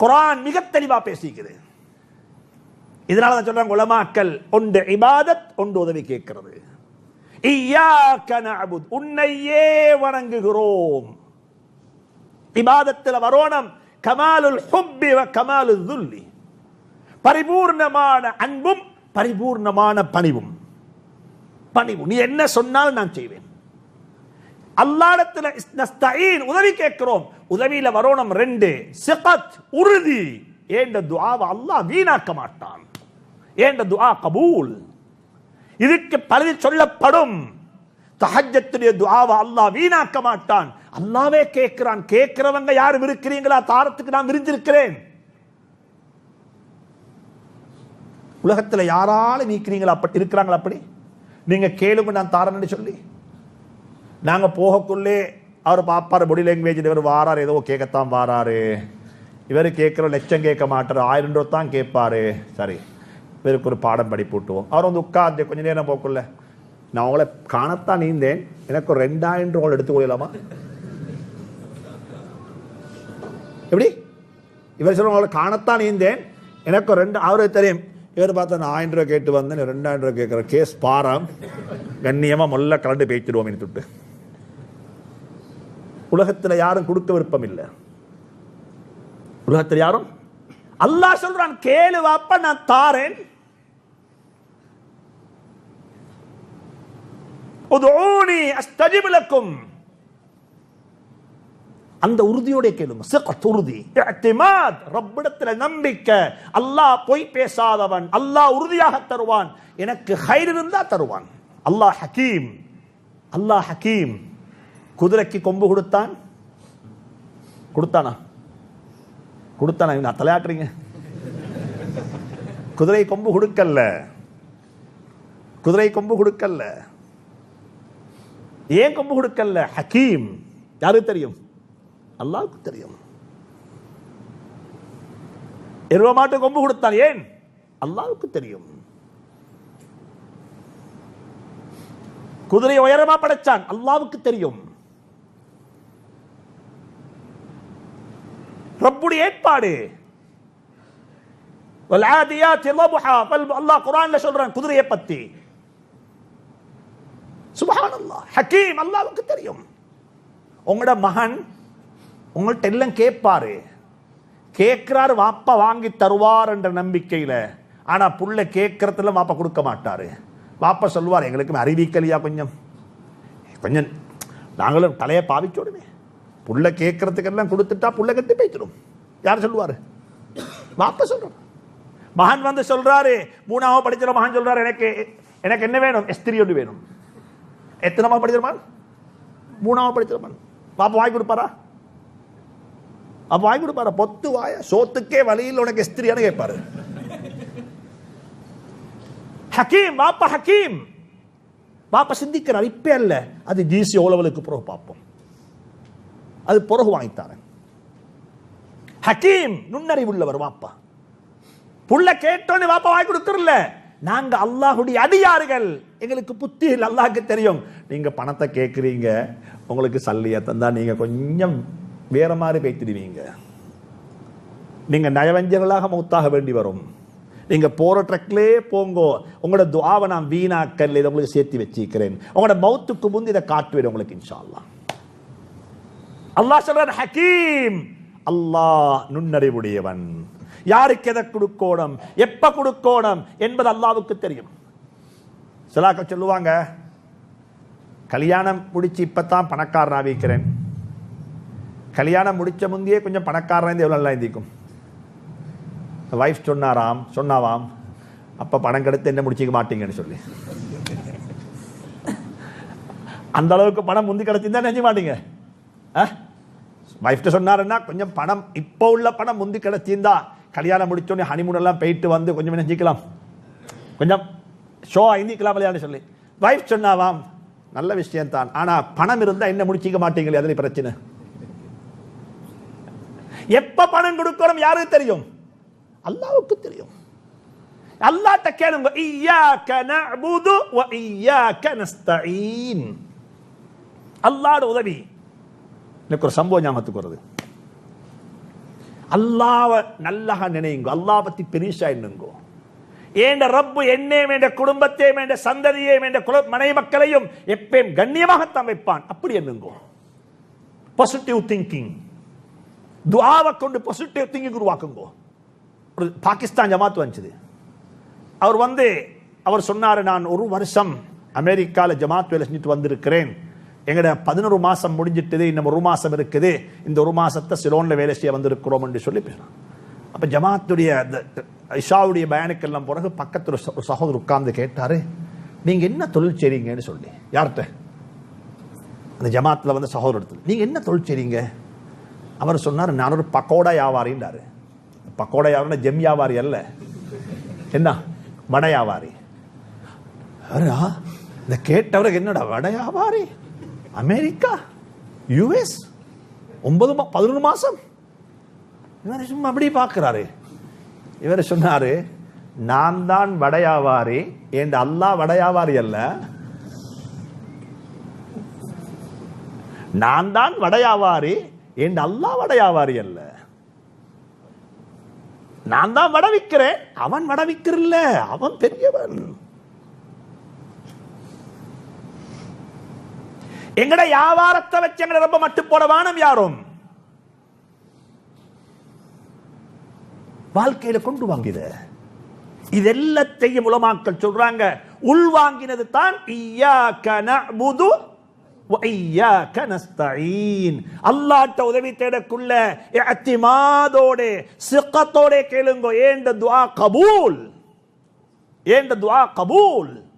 குரான் மிக தெளிவா பேசிக்குது. இதனால தான் சொல்றாங்க உலமாக்கல் ஒன்று இபாதத் ஒன்று உதவி கேட்கிறது. உன்னையே வணங்குகிறோம். இபாதத்தில் வரோணம் கமாலுல் ஹுப்பி வ துல்லி. பரிபூர்ணமான அன்பும் பரிபூர்ணமான பணிவும். பணிவு நீ என்ன சொன்னால் நான் செய்வேன். அல்லாடத்தில் உதவி கேட்கிறோம். உதவியில வரோணம் ரெண்டு சிகத் உறுதி. ஏண்ட துஆவை அல்லாஹ் வீணாக்க மாட்டான். ஏண்ட துஆ கபூல். இதுக்கு பதில் சொல்லப்படும். தஹஜத்துடைய துஆவை அல்லாஹ் வீணாக்க மாட்டான். அல்லாவே கேட்கிறான். கேட்கிறவங்க யார் இருக்கிறீங்களா? தாரத்துக்கு நான் விரிஞ்சிருக்கிறேன். உலகத்துல யாரால நீக்கிறீங்களா? அப்படி இருக்கிறாங்களா அப்படி? நீங்க கேளுங்க நான் தாரேன்னு சொல்லி. நாங்கள் போகக்குள்ளே அவர் பாப்பாரு பொடி லாங்குவேஜ் இவர் வாராரு. ஏதோ கேட்கத்தான் வாராரு. இவர் கேட்குற லட்சம் கேட்க மாட்டார். ஆயிரம் ரூபா தான் கேட்பாரு. சரி. இவருக்கு ஒரு பாடம் படிப்பு விட்டுவோம் அவர் வந்து உட்காந்து கொஞ்சம் நேரம் போக்குள்ள நான் உங்களை காணத்தான் நீந்தேன். எனக்கு ஒரு ரெண்டாயிரம் ரூபாய் எடுத்துக்கொள்ளலாமா எப்படி? இவர் சொல்ல உங்களை காணத்தான் நீந்தேன். எனக்கு ரெண்டு அவருக்கு தெரியும். இவர் பார்த்தா நான் ஆயிரம் ரூபா கேட்டு வந்தேன். ரெண்டாயிரம் ரூபா கேட்குற கேஸ் பாரம். கண்ணியமாக மொல்ல கலண்டு பேச்சிடுவோம் தொட்டு உலகத்துல யாரும் கொடுக்க விருப்பம் இல்லை. உலகத்தில் யாரும்? அல்லாஹ் சொல்றான் கேளு வாப்ப நான் தாரேன். உதுஊனி அந்த உறுதியோட கேளுங்க சிகத் உறுதி. இஅ்திமாத் ரப்பிடத்துல நம்பிக்கை. அல்லாஹ் பொய் பேசாதவன் அல்லாஹ் உறுதியாக தருவான். எனக்கு ஹைர் இருந்தா தருவான். அல்லாஹ் ஹக்கீம் அல்லாஹ் ஹக்கீம் குதிரைக்கு கொம்பு கொடுத்தான். கொடுத்தானா? கொடுத்தானா? இவங்க தலையாட்டுறீங்க குதிரை கொம்பு கொடுக்கல. குதிரை கொம்பு கொடுக்கல. ஏன் கொம்பு கொடுக்கல? ஹக்கீம். யாருக்கு தெரியும்? அல்லாவுக்கு தெரியும். இருபது மாட்டு கொம்பு கொடுத்தான். ஏன்? அல்லாவுக்கு தெரியும். குதிரை உயரமா படைச்சான். அல்லாவுக்கு தெரியும். ரப்புடைய ஏற்பாடு. அல்லாஹ் குரான்ல சொல்றான் குதிரையை பத்தி. சுபஹானல்லாஹ். ஹக்கீம் அல்லாவுக்கு தெரியும். உங்களோட மகன் உங்கள்கிட்ட எல்லாம் கேட்பாரு. கேட்குறாரு வாப்பா வாங்கி தருவார் என்ற நம்பிக்கையில. ஆனா புள்ள கேட்கறதுல வாப்பா கொடுக்க மாட்டாரு. வாப்பா சொல்லுவார் எங்களுக்கு அறிவிக்கலையா கொஞ்சம்? கொஞ்சம் நாங்களும் தலையை பாவிச்சோடுமே புள்ள கேட்கறதுக்கெல்லாம் கொடுத்துட்டா புள்ள கட்டி போய்ச்சிடும் யார் சொல்லுவாரு? வாப்பா சொல்கிறார் மகன் வந்து சொல்றாரு மூணாவது படிக்கிற மகன் சொல்றாரு எனக்கு எனக்கு என்ன வேணும்? எஸ்திரி ஒன்று வேணும். எத்தனாவது படிக்கிற மகன்? மூணாவது படிக்கிற மகன். பாப்பா வாங்கி கொடுப்பாரா? அப்போ வாங்கி கொடுப்பாரா? பொத்து வாய சோத்துக்கே வழியில் உனக்கு எஸ்திரியானு கேட்பாரு. ஹக்கீம் வாப்பா ஹக்கீம். பாப்பா சிந்திக்கிறார் இப்ப அல்ல அது ஜிசி ஓலவலுக்கு பிறகு பார்ப்போம். அது பிறகு வாங்கித்தாரன். ஹக்கீம் நுண்ணறிவுள்ளவர் வாப்பா. புள்ள கேட்டோன்னு வாப்பா வாங்கி கொடுத்துருல. நாங்க அல்லாஹுடைய அடியார்கள். எங்களுக்கு புத்தி இல்லை தெரியும். நீங்க பணத்தை கேட்குறீங்க உங்களுக்கு சல்லியை தந்தா நீங்க கொஞ்சம் வேற மாதிரி பேத்திடுவீங்க. நீங்க நயவஞ்சர்களாக மௌத்தாக வேண்டி வரும். நீங்க போற ட்ரக்லே போங்கோ. உங்களோட துவாவை நான் வீணாக்கல் இதை உங்களுக்கு சேர்த்து வச்சிருக்கிறேன் உங்களோட மௌத்துக்கு முந்தி இதை காட்டுவேன் உங்களுக்கு இன்ஷா அல்லா அல்லாஹ் சொல்றான் ஹக்கீம் அல்லாஹ் நுண்ணறிவுடையவன். யாருக்கு எதை கொடுக்கோணும் எப்ப கொடுக்கோணும் என்பது அல்லாவுக்கு தெரியும். சிலாக்க சொல்லுவாங்க கல்யாணம் முடிச்சு இப்பத்தான் பணக்காரன் ஆவிக்கிறேன் கல்யாணம் முடிச்ச முந்தையே கொஞ்சம் பணக்காரன் எவ்வளோ நல்லா இருந்திக்கும் வைஃப் சொன்னாராம் சொன்னாவாம் அப்போ பணம் கெடுத்து என்ன முடிச்சிக்க மாட்டீங்கன்னு சொல்லி. அந்த அளவுக்கு பணம் முந்தி கிடைச்சிருந்தா நினைச்சு மாட்டீங்க? வைஃப்ட்ட சொன்னாருன்னா கொஞ்சம் பணம் இப்போ உள்ள பணம் முந்தி கிடச்சிருந்தா கல்யாணம் முடிச்சோடனே ஹனிமூன் எல்லாம் போயிட்டு வந்து கொஞ்சம் நினைச்சிக்கலாம் கொஞ்சம் ஷோ ஐந்திக்கலாம் இல்லையான்னு சொல்லி. வைஃப் சொன்னாவாம் நல்ல விஷயம் தான். ஆனா பணம் இருந்தா என்ன முடிச்சிக்க மாட்டீங்களே அதில் பிரச்சனை. எப்ப பணம் கொடுக்கணும் யாருக்கு தெரியும்? அல்லாவுக்கு தெரியும். அல்லாட்ட கேளுங்க இய்யாக்க நஅபுது வ இய்யாக்க நஸ்தஈன். உதவி. எனக்கு ஒரு சம்பவம் ஞாபகத்துக்கு வருது. அல்லாவை நல்லாக நினைங்க அல்லா பத்தி பெரிசா எண்ணுங்கோ. ஏண்ட ரப்பு என்னே வேண்ட குடும்பத்தையும் வேண்ட சந்ததியை வேண்ட குல மனை மக்களையும் எப்பயும் கண்ணியமாகத்தான் வைப்பான். அப்படி என்னங்கோ பாசிட்டிவ் திங்கிங் துவாவை கொண்டு பாசிட்டிவ் திங்கிங் உருவாக்குங்கோ. ஒரு பாகிஸ்தான் ஜமாத் வந்துச்சு. அவர் வந்து அவர் சொன்னார் நான் ஒரு வருஷம் அமெரிக்காவில் ஜமாத் வேலை செஞ்சுட்டு வந்திருக்கிறேன். எங்கட பதினொரு மாசம் முடிஞ்சிட்டது இன்னும் ஒரு மாசம் இருக்குது. இந்த ஒரு மாசத்தை சிலோன்ல வேலை செய்ய வந்திருக்கிறோம் என்று சொல்லி பேசுறான். அப்ப ஜமாத்துடைய அந்த இஷாவுடைய பயனுக்கெல்லாம் பிறகு பக்கத்தில் ஒரு சகோதரர் உட்கார்ந்து கேட்டாரு நீங்க என்ன தொழில் செய்றீங்கன்னு சொல்லி. யார்கிட்ட? அந்த ஜமாத்துல வந்து சகோதரத்தில் நீங்க என்ன தொழில் செய்றீங்க? அவர் சொன்னார் நான் ஒரு பக்கோடா வியாபாரின்றாரு. பக்கோடா வியாபாரி ஜெம் வியாபாரி அல்ல. என்ன? வட வியாபாரி. அரா இந்த கேட்டவருக்கு என்னடா வட வியாபாரி? அமெரிக்கா? யுஎஸ் ஒன்பது மா பதினொரு மாசம்? இவர் சும்மா அப்படி பார்க்கிறாரு. இவர் சொன்னாரு நான் தான் வட என் அல்லாஹ் வட அல்ல. நான் தான் வட என் அல்லாஹ் வட அல்ல. நான் தான் வடவிக்கிறேன் அவன் வடவிக்கிறல்ல அவன் பெரியவன். எங்கட வியாபாரத்தை வச்சு எங்கட ரொம்ப மட்டு போட வானம் யாரும்? வாழ்க்கையில கொண்டு வாங்கித இது. எல்லாத்தையும் உலமாக்கள் சொல்றாங்க. உள்வாங்கினது தான் அல்லாட்ட உதவி தேடக்குள்ள இஅ்திமாதோட சிக்கத்தோட கேளுங்க ஏண்ட துவா கபூல்? ஏண்ட துவா கபூல்?